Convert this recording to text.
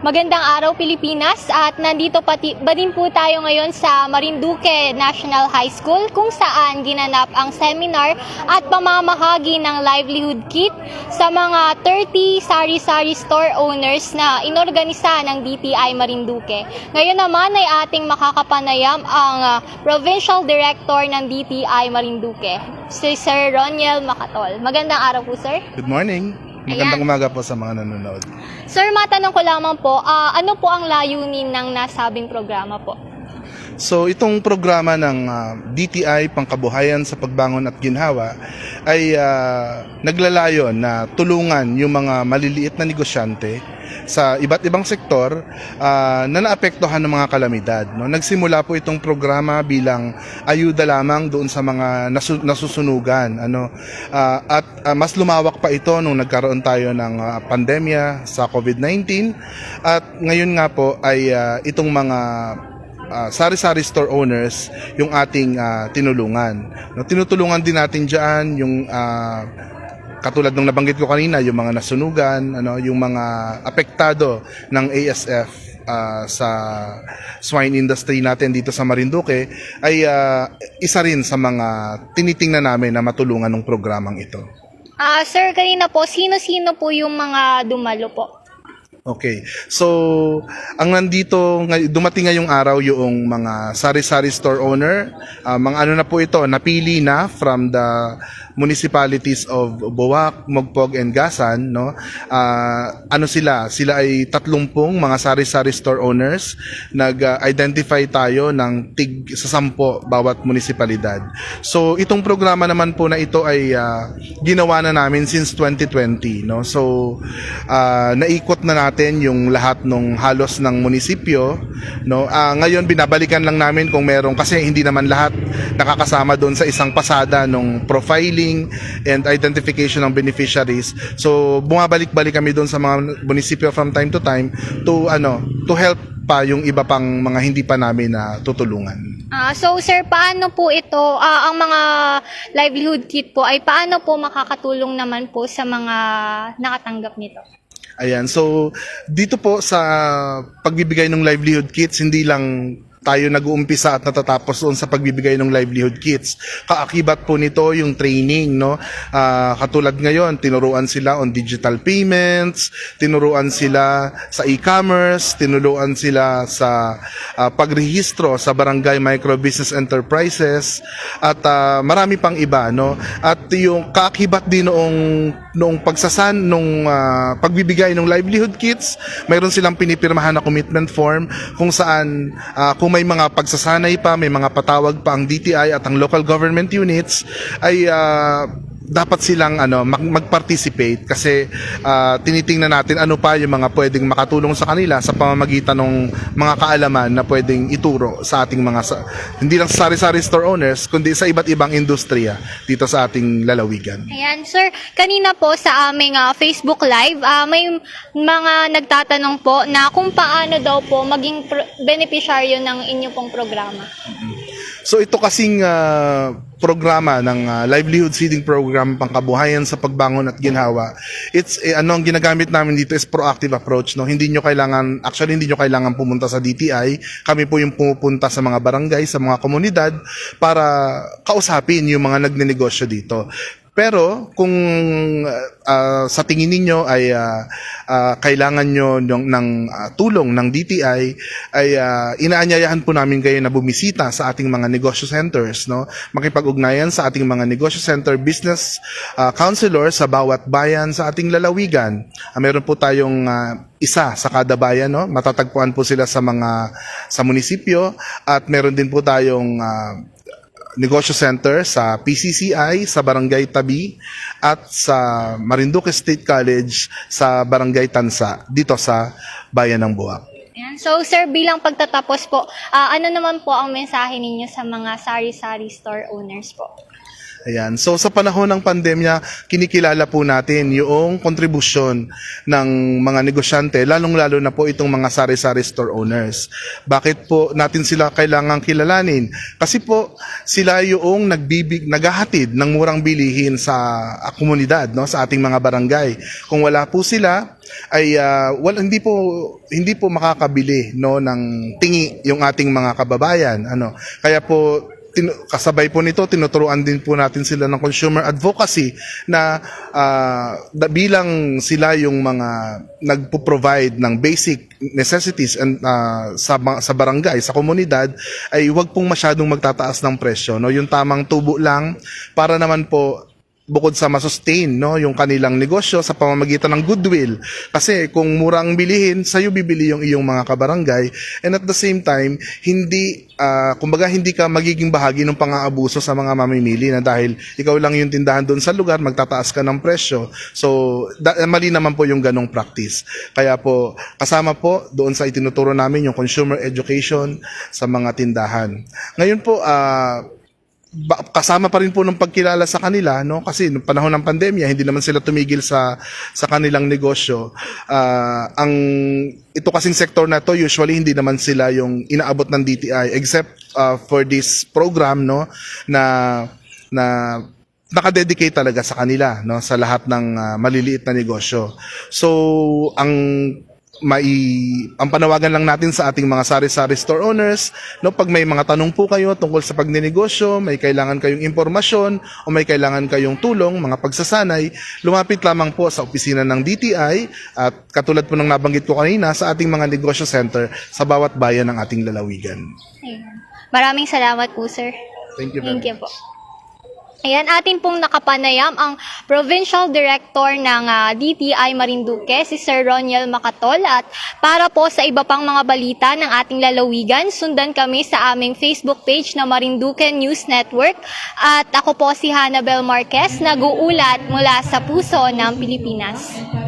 Magandang araw Pilipinas at nandito pati ba din po tayo ngayon sa Marinduque National High School kung saan ginanap ang seminar at pamamahagi ng livelihood kit sa mga 30 sari-sari store owners na inorganisa ng DTI Marinduque. Ngayon naman ay ating makakapanayam ang ah, Provincial Director ng DTI Marinduque, si Sir Roniel Macatol. Magandang araw po, sir. Good morning. Magandang Ayan. umaga po sa mga nanonood. Sir, matanong ko lamang po, ah, ano po ang layunin ng nasabing programa po? So itong programa ng ah, DTI Pangkabuhayan sa Pagbangon at Ginhawa ay ah, naglalayon na tulungan yung mga maliliit na negosyante sa iba't ibang sektor ah, na naapektuhan ng mga kalamidad. No? Nagsimula po itong programa bilang ayuda lamang doon sa mga nasu- nasusunugan. Ano? Ah, at ah, mas lumawak pa ito nung nagkaroon tayo ng ah, pandemya sa COVID-19 at ngayon nga po ay ah, itong mga ah, sari-sari store owners yung ating ah, tinulungan. No, tinutulungan din natin diyan yung ah, katulad ng nabanggit ko kanina, yung mga nasunugan, ano, yung mga apektado ng ASF ah, sa swine industry natin dito sa Marinduque ay ah, isa rin sa mga tinitingnan namin na matulungan ng programang ito. Ah, sir, kanina po, sino-sino po yung mga dumalo po? Okay. So, ang nandito, dumating ngayong araw yung mga sari-sari store owner. Ah, mga ano na po ito, napili na from the municipalities of Boac, Mogpog, and Gasan. No? Ah, ano sila? Sila ay tatlumpong mga sari-sari store owners. Nag-identify tayo ng tig sa sampo bawat munisipalidad. So, itong programa naman po na ito ay ah, ginawa na namin since 2020. No? So, ah, naikot na natin yung lahat ng halos ng munisipyo. No? Ah, ngayon, binabalikan lang namin kung meron, kasi hindi naman lahat nakakasama doon sa isang pasada ng profiling and identification ng beneficiaries. So, bumabalik-balik kami doon sa mga munisipyo from time to time to, ano, to help pa yung iba pang mga hindi pa namin na tutulungan. Ah, so, sir, paano po ito, ah, ang mga livelihood kit po, ay paano po makakatulong naman po sa mga nakatanggap nito? Ayan, so dito po sa pagbibigay ng livelihood kits, hindi lang tayo nag-uumpisa at natatapos doon sa pagbibigay ng livelihood kits. Kaakibat po nito yung training, no? Ah, katulad ngayon, tinuruan sila on digital payments, tinuruan sila sa e-commerce, tinuruan sila sa ah, pagrehistro sa barangay micro business enterprises at ah, marami pang iba, no? At yung kaakibat din noong noong pagsasan nung ah, pagbibigay ng livelihood kits, mayroon silang pinipirmahan na commitment form kung saan ah, kung may mga pagsasanay pa, may mga patawag pa ang DTI at ang local government units ay ah, dapat silang ano mag- mag-participate kasi ah, tinitingnan natin ano pa yung mga pwedeng makatulong sa kanila sa pamamagitan ng mga kaalaman na pwedeng ituro sa ating mga sa- hindi lang sa sari-sari store owners kundi sa iba't ibang industriya dito sa ating lalawigan. Ayan, sir, kanina po sa aming ah, Facebook Live, ah, may mga nagtatanong po na kung paano daw po maging pro- beneficiaryo ng inyo pong programa. So ito kasing ah, programa ng ah, livelihood seeding program pangkabuhayan sa pagbangon at ginhawa. It's eh, ano ang ginagamit namin dito is proactive approach no. Hindi nyo kailangan actually hindi nyo kailangan pumunta sa DTI. Kami po yung pumupunta sa mga barangay, sa mga komunidad para kausapin yung mga nagnenegosyo dito. Pero kung ah, sa tingin ninyo ay ah, ah, kailangan nyo ng, ng ah, tulong ng DTI, ay ah, inaanyayahan po namin kayo na bumisita sa ating mga negosyo centers, no? Makipag-ugnayan sa ating mga negosyo center business ah, counselor sa bawat bayan sa ating lalawigan. Ah, meron po tayong ah, isa sa kada bayan, no? Matatagpuan po sila sa mga sa munisipyo at meron din po tayong ah, negosyo center sa PCCI sa Barangay Tabi at sa Marinduque State College sa Barangay Tansa dito sa Bayan ng Buwak. So, sir, bilang pagtatapos po, ah, ano naman po ang mensahe ninyo sa mga sari-sari store owners po? Ayan. So sa panahon ng pandemya, kinikilala po natin yung kontribusyon ng mga negosyante, lalong-lalo na po itong mga sari-sari store owners. Bakit po natin sila kailangang kilalanin? Kasi po sila yung nagbibig naghahatid ng murang bilihin sa ah, komunidad, no, sa ating mga barangay. Kung wala po sila, ay ah, wala hindi po hindi po makakabili no ng tingi yung ating mga kababayan ano kaya po kasabay po nito tinuturuan din po natin sila ng consumer advocacy na da- bilang sila yung mga nagpo-provide ng basic necessities and ah, sa sa barangay sa komunidad ay huwag pong masyadong magtataas ng presyo no? Yung tamang tubo lang para naman po bukod sa masustain no yung kanilang negosyo sa pamamagitan ng goodwill. Kasi kung murang bilihin sa'yo bibili yung iyong mga kabarangay. And at the same time hindi ah, kumbaga hindi ka magiging bahagi ng pang-aabuso sa mga mamimili na dahil ikaw lang yung tindahan doon sa lugar magtataas ka ng presyo. So da- mali naman po yung ganong practice. Kaya po kasama po doon sa itinuturo namin yung consumer education sa mga tindahan. Ngayon po ba- kasama pa rin po ng pagkilala sa kanila no? Kasi noong panahon ng pandemya hindi naman sila tumigil sa sa kanilang negosyo. Ah, ang ito kasing sektor na to usually hindi naman sila yung inaabot ng DTI except ah, for this program no? Na na nakadedicate talaga sa kanila no? Sa lahat ng ah, maliliit na negosyo. So ang mai ang panawagan lang natin sa ating mga sari-sari store owners no pag may mga tanong po kayo tungkol sa pagnenegosyo may kailangan kayong impormasyon o may kailangan kayong tulong mga pagsasanay lumapit lamang po sa opisina ng DTI at katulad po ng nabanggit ko kanina sa ating mga negosyo center sa bawat bayan ng ating lalawigan Ayan. Maraming salamat po, sir. thank you very Thank you po. Ayan, atin pong nakapanayam ang Provincial Director ng ah, DTI Marinduque, si Sir Roniel Macatol. At para po sa iba pang mga balita ng ating lalawigan, sundan kami sa aming Facebook page na Marinduque News Network. At ako po si Hannabel Marquez, nag-uulat mula sa puso ng Pilipinas.